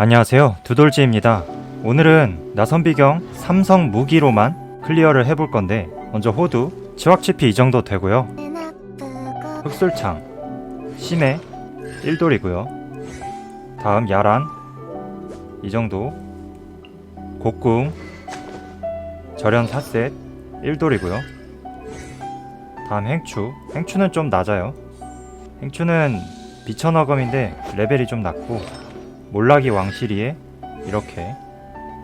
안녕하세요. 두돌지입니다. 오늘은 나선비경 삼성 무기로만 클리어를 해볼 건데 먼저 호두 치확치피 이 정도 되고요. 흑술창 심해 1돌이고요. 다음 야란 이 정도. 곡궁 절연 4셋 1돌이고요. 다음 행추. 행추는 좀 낮아요. 행추는 비천어검인데 레벨이 좀 낮고 몰락이 왕실이에 이렇게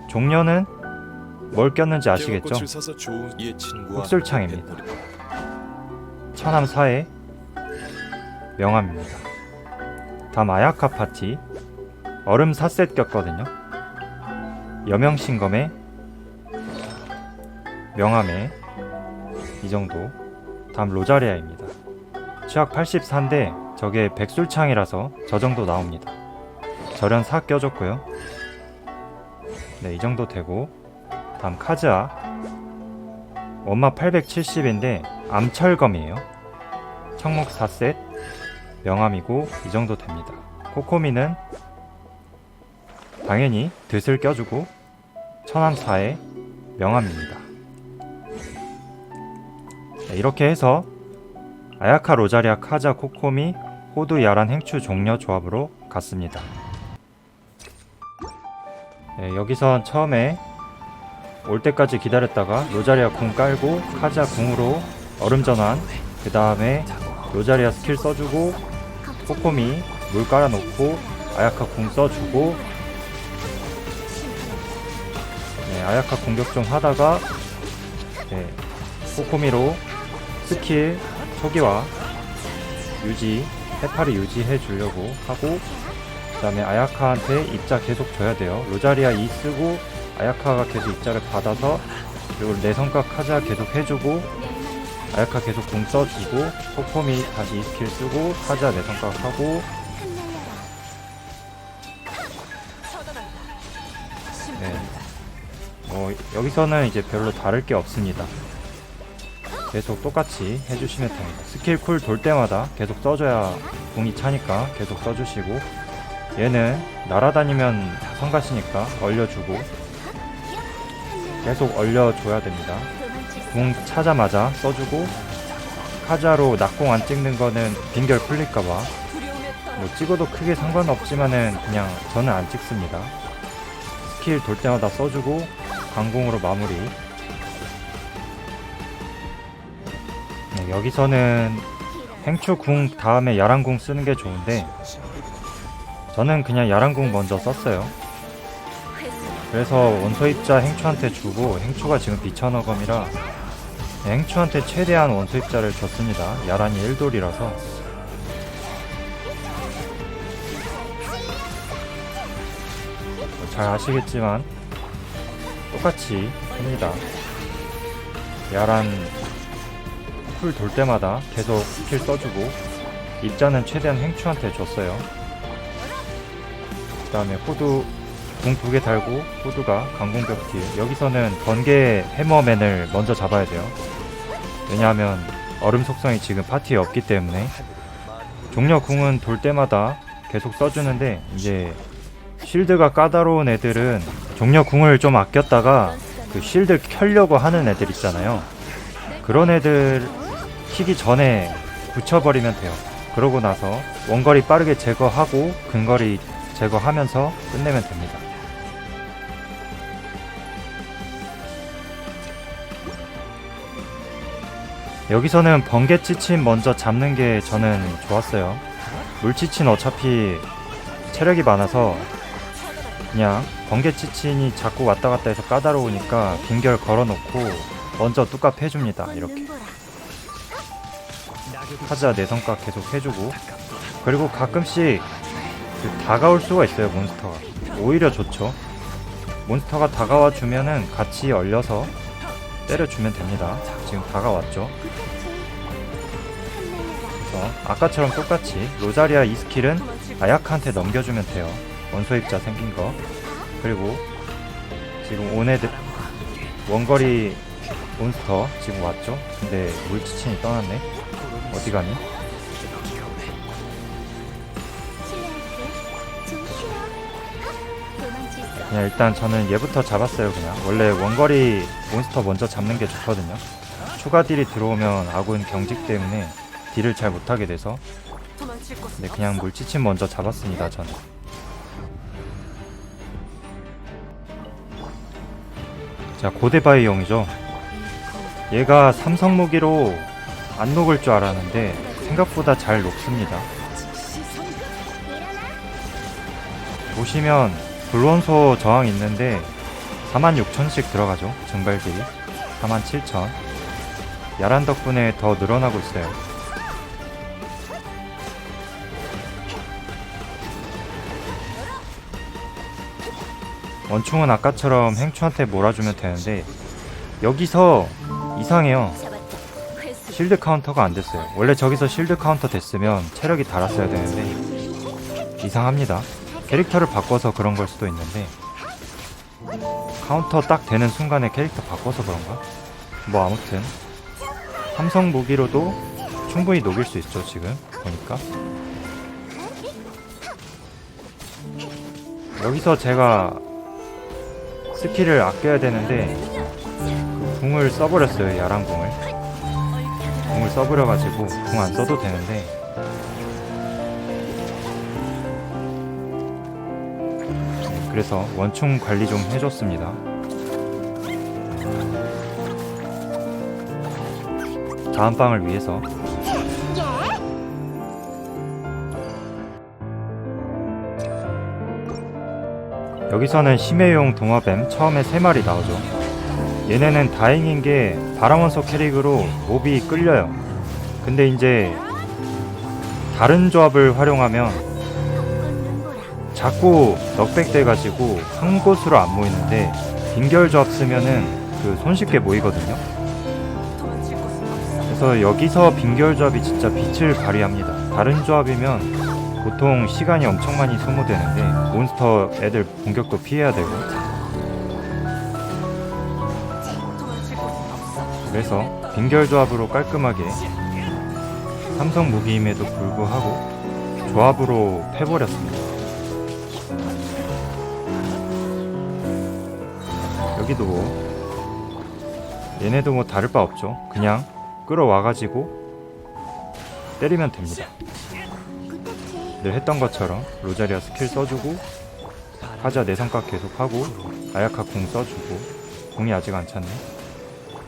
종려는 뭘 꼈는지 아시겠죠? 흑술창입니다. 뱃놀이. 천암 사해 명함입니다. 다음 아야카 파티 얼음 4셋 꼈거든요. 여명신검에 명함에 이 정도 다음 로자리아입니다. 취약 84인데 저게 백술창이라서 저 정도 나옵니다. 절연 4 껴줬고요. 네, 이 정도 되고 다음 카즈아 원마 870인데 암철검이에요. 청목 4셋 명암이고 이 정도 됩니다. 코코미는 당연히 듯을 껴주고 천암 4에 명암입니다. 네, 이렇게 해서 아야카 로자리아 카자 코코미 호두 야란 행추 종려 조합으로 갔습니다. 네, 여기선 처음에 올 때까지 기다렸다가 로자리아 궁 깔고 카자 궁으로 얼음 전환 그 다음에 로자리아 스킬 써주고 코코미 물 깔아놓고 아야카 궁 써주고 네, 아야카 공격 좀 하다가 네, 코코미로 스킬 초기화 유지 해파리 유지해 주려고 하고 그 다음에 아야카한테 입자 계속 줘야 돼요 로자리아 2 쓰고 아야카가 계속 입자를 받아서 그리고 내성각 카자 계속 해주고 아야카 계속 궁 써주고 코코미 다시 이 스킬 쓰고 카자 내성각 하고 네. 뭐 여기서는 이제 별로 다를 게 없습니다. 계속 똑같이 해주시면 됩니다. 스킬 쿨 돌 때마다 계속 써줘야 궁이 차니까 계속 써주시고 얘는 날아다니면 성가시니까 얼려주고 계속 얼려줘야 됩니다. 궁 차자마자 써주고 카자로 낙공 안 찍는 거는 빈결 풀릴까봐 뭐 찍어도 크게 상관없지만은 그냥 저는 안 찍습니다. 스킬 돌 때마다 써주고 강공으로 마무리. 네, 여기서는 행추 궁 다음에 야랑궁 쓰는 게 좋은데 저는 그냥 야랑궁 먼저 썼어요. 그래서 원소 입자 행추한테 주고 행추가 지금 비천어검이라 네, 행추한테 최대한 원소 입자를 줬습니다. 야란이 1돌이라서 잘 아시겠지만 똑같이 합니다. 야란 풀 돌 때마다 계속 스킬 써주고 입자는 최대한 행추한테 줬어요. 그 다음에 호두 궁두개 달고 호두가 강공격 딜 여기서는 번개 해머맨을 먼저 잡아야 돼요. 왜냐하면 얼음 속성이 지금 파티에 없기 때문에 종려 궁은 돌 때마다 계속 써주는데 이제 쉴드가 까다로운 애들은 종려 궁을 좀 아꼈다가 그 쉴드 켜려고 하는 애들 있잖아요. 그런 애들 키기 전에 붙여버리면 돼요. 그러고 나서 원거리 빠르게 제거하고 근거리 제거하면서 끝내면 됩니다. 여기서는 번개 치친 먼저 잡는 게 저는 좋았어요. 물치친 어차피 체력이 많아서 그냥 번개 치친이 자꾸 왔다 갔다 해서 까다로우니까 빈결 걸어놓고 먼저 뚜껑 해줍니다. 이렇게 하자 내성각 계속 해주고 그리고 가끔씩 그 다가올 수가 있어요 몬스터가 오히려 좋죠. 몬스터가 다가와 주면은 같이 얼려서 때려주면 됩니다. 지금 다가왔죠. 그래서 아까처럼 똑같이 로자리아 이 스킬은 아야카한테 넘겨주면 돼요. 원소 입자 생긴 거. 그리고 지금 온애들 원거리 몬스터 지금 왔죠? 근데 물지친이 떠났네. 어디 가니? 그냥 일단 저는 얘부터 잡았어요 그냥. 원래 원거리 몬스터 먼저 잡는 게 좋거든요. 추가 딜이 들어오면 아군 경직 때문에 딜을 잘 못하게 돼서. 곳은 네, 그냥 물지침 먼저 잡았습니다 저는. 자 고대바이용이죠. 얘가 삼성 무기로 안 녹을 줄 알았는데 생각보다 잘 녹습니다. 보시면 불원소 저항 있는데 46,000씩 들어가죠 증발들이. 47,000 야란 덕분에 더 늘어나고 있어요. 원충은 아까처럼 행추한테 몰아주면 되는데 여기서 이상해요. 실드 카운터가 안 됐어요. 원래 저기서 실드 카운터 됐으면 체력이 달았어야 되는데 이상합니다 캐릭터를 바꿔서 그런 걸 수도 있는데 카운터 딱 되는 순간에 캐릭터 바꿔서 그런가? 뭐 아무튼 삼성 무기로도 충분히 녹일 수 있죠 지금. 보니까. 여기서 제가 스킬을 아껴야 되는데 그 궁을 써버렸어요 야랑 궁을. 궁을 써버려가지고 궁 안 써도 되는데 그래서 원충 관리 좀 해줬습니다. 다음 방을 위해서. 여기서는 심해용 동화뱀 처음에 3마리 나오죠. 얘네는 다행인 게 바람원소 캐릭으로 몹이 끌려요. 근데 이제 다른 조합을 활용하면 자꾸 넉백 돼가지고 한 곳으로 안 모이는데 빈결 조합 쓰면은 그 손쉽게 모이거든요. 그래서 여기서 빈결 조합이 진짜 빛을 발휘합니다. 다른 조합이면 보통 시간이 엄청 많이 소모되는데 몬스터 애들 공격도 피해야 되고. 그래서 빈결 조합으로 깔끔하게 삼성 무기임에도 불구하고 조합으로 패버렸습니다. 여기도 뭐 얘네도 뭐 다를 바 없죠. 그냥 끌어와가지고 때리면 됩니다. 늘 했던 것처럼 로자리아 스킬 써주고 하자 내성각 계속하고 아야카 궁 써주고 궁이 아직 안 찼네.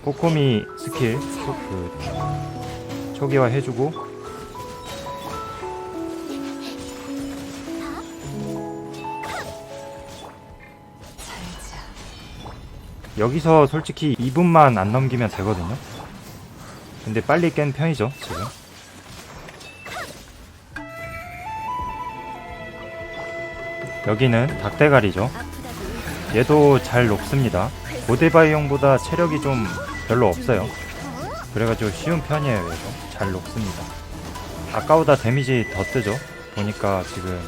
코코미 스킬 초, 그, 초기화 해주고 여기서 솔직히 2분만 안 넘기면 되거든요. 근데 빨리 깬 편이죠 지금. 여기는 닭대가리죠. 얘도 잘 녹습니다. 고대바이용보다 체력이 좀 별로 없어요. 그래가지고 쉬운 편이에요 얘도. 잘 녹습니다. 아까보다 데미지 더 뜨죠. 보니까 지금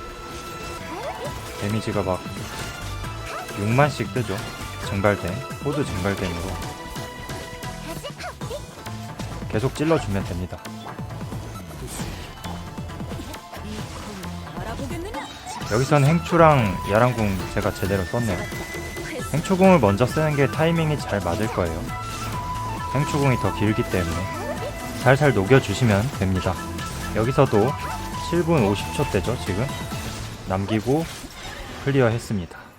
데미지가 막 6만씩 뜨죠. 증발된 호드 증발된으로 계속 찔러주면 됩니다. 여기선 행추랑 야랑궁 제가 제대로 썼네요. 행추궁을 먼저 쓰는 게 타이밍이 잘 맞을 거예요. 행추궁이 더 길기 때문에 살살 녹여주시면 됩니다. 여기서도 7분 50초 대죠 지금 남기고 클리어 했습니다.